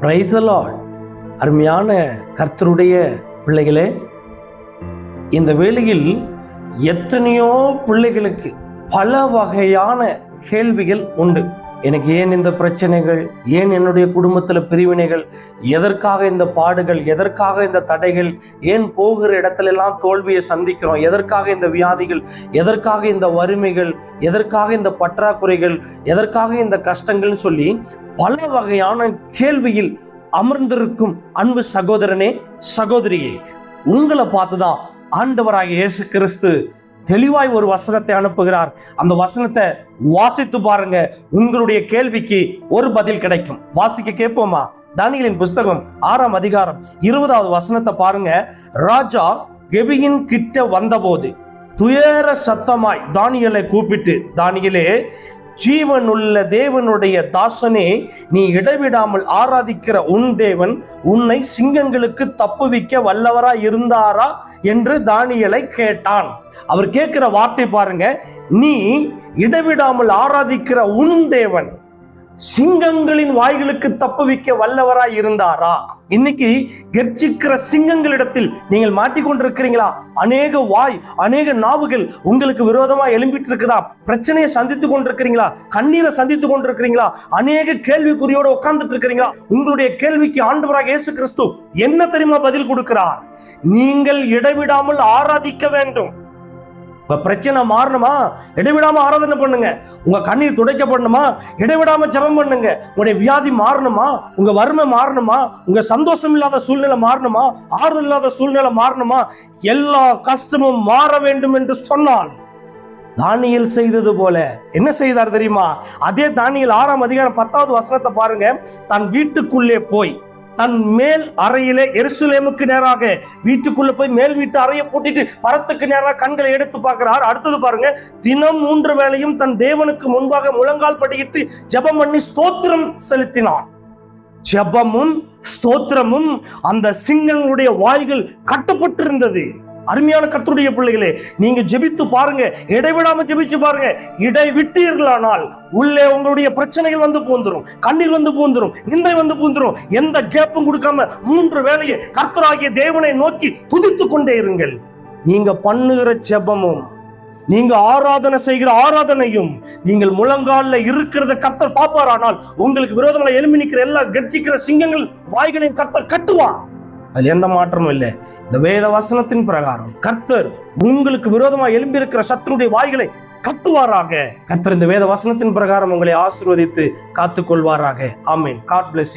பிரைசலால் அருமையான கர்த்தருடைய பிள்ளைகளே இந்த வேளையில் எத்தனையோ பிள்ளைகளுக்கு பல வகையான கேள்விகள் உண்டு. எனக்கு ஏன் இந்த பிரச்சனைகள்? ஏன் என்னுடைய குடும்பத்தில் பிரிவினைகள்? எதற்காக இந்த பாடுகள்? எதற்காக இந்த தடைகள்? ஏன் போகிற இடத்துல எல்லாம் தோல்வியை சந்திக்கிறோம்? எதற்காக இந்த வியாதிகள்? எதற்காக இந்த வறுமைகள்? எதற்காக இந்த பற்றாக்குறைகள்? எதற்காக இந்த கஷ்டங்கள்னு சொல்லி பல வகையான கேள்வியில் அமர்ந்திருக்கும் அன்பு சகோதரனே சகோதரியே உங்களை பார்த்துதான் ஆண்டவராக இயேசு கிறிஸ்து தெளிவாய் ஒரு வசனத்தை அனுப்புகிறார். அந்த வசனத்தை வாசித்து பாருங்க. உங்களுடைய கேள்விக்கு ஒரு பதில் கிடைக்கும். வாசிக்க கேட்போமா? தானியலின் புஸ்தகம் ஆறாம் அதிகாரம் இருபதாவது வசனத்தை பாருங்க. ராஜா கெபியின் கிட்ட வந்தபோது துயர சத்தமாய் தானியலை கூப்பிட்டு தானியலே ஜீவனுள்ள தேவனுடைய தாசனே நீ இடைவிடாமல் ஆராதிக்கிற உன் தேவன் உன்னை சிங்கங்களுக்கு தப்புவிக்க வல்லவரா இருந்தாரா என்று தானியலை கேட்டான். அவர் கேட்கிற வார்த்தை பாருங்க நீ இடைவிடாமல் ஆராதிக்கிற உன் தேவன். சிங்கங்களின் வாய்களுக்கு தப்புவிக்க வல்லவராய் இருந்தாரா? இன்னைக்கு கெர்ச்சிக்கிற சிங்கங்களிடத்தில் நீங்கள் மாட்டிக்கொண்டிருக்கிறீங்களா? அநேக வாய் அநேக நாவுகள் உங்களுக்கு விரோதமா எழும்பிட்டு இருக்குதா பிரச்சனையை சந்தித்து கொண்டிருக்கிறீங்களா? கண்ணீரை சந்தித்து கொண்டிருக்கிறீங்களா? அநேக கேள்விக்குறியோட உட்கார்ந்துட்டு இருக்கிறீங்களா உங்களுடைய கேள்விக்கு ஆண்டவராக இயேசு கிறிஸ்து என்ன தெரியுமா பதில் கொடுக்கிறார்? நீங்கள் இடைவிடாமல் ஆராதிக்க வேண்டும். உங்க பிரச்சனை மாறணுமா? இடைவிடாம ஆராதனை பண்ணுங்க. உங்க கண்ணீர் துடைக்கப்படணுமா? இடைவிடாம ஜபம் பண்ணுங்க. உங்களுடைய வியாதி மாறணுமா? உங்க வறுமை மாறணுமா? உங்க சந்தோஷம் இல்லாத சூழ்நிலை மாறணுமா? ஆறுதல் இல்லாத சூழ்நிலை மாறணுமா? எல்லா கஷ்டமும் மாற வேண்டும் என்று சொன்னான் தானியல் செய்தது போல என்ன செய்தார் தெரியுமா? அதே தானியல் ஆறாம் அதிகாரம் பத்தாவது வசனத்தை பாருங்க. தன் வீட்டுக்குள்ளே போய் தன் மேல் அறையிலே எருசலேமுக்கு நேராக வீட்டுக்குள்ள போய் மேல் வீட்டு அறையை பூட்டிட்டு பரத்துக்கு நேராக கண்களை எடுத்து பார்க்கிறார். அடுத்தது பாருங்க தினம் மூன்று வேளையும் தன் தேவனுக்கு முன்பாக முழங்கால் படியிட்டு ஜெபம் பண்ணி ஸ்தோத்திரம் செலுத்தினான். ஜெபமும் ஸ்தோத்திரமும் அந்த சிங்கங்களுடைய வாய்கள் கட்டப்பட்டிருந்தது. அருமையான கத்தருடைய பிள்ளைகளே நீங்க ஜெபித்து பாருங்க இடைவிடாம ஜெபிச்சு பாருங்க. இடை விட்டீர்களானால் உள்ளே உங்களுடைய பிரச்சனைகள் வந்து போந்துரும் கண்ணீர் வந்து போந்துரும் நிந்தை வந்து பூந்துரும். எந்த கேப்பும் கொடுக்காம மூன்று வேலையை கர்த்தராகிய தேவனை நோக்கி துதித்து கொண்டே இருங்கள். நீங்க பண்ணுகிற ஜெபமும் நீங்க ஆராதனை செய்கிற ஆராதனையும் நீங்கள் முழங்கால இருக்கிறத கர்த்தர் பார்ப்பாரானால் உங்களுக்கு விரோதங்களை எழுப்பி நிற்கிற எல்லா கர்ஜிக்கிற சிங்கங்கள் வாய்களையும் கர்த்தர் கட்டுவான் அதுல எந்த மாற்றமும் இல்லை. இந்த வேத வசனத்தின் பிரகாரம் கர்த்தர் உங்களுக்கு விரோதமாக எழும்பியிருக்கிற சத்தனுடைய சத்துருடைய வாய்களை கட்டுவாராக. கர்த்தர் இந்த வேத வசனத்தின் பிரகாரம் உங்களை ஆசிர்வதித்து காத்துக்கொள்வாராக. ஆமீன். God bless you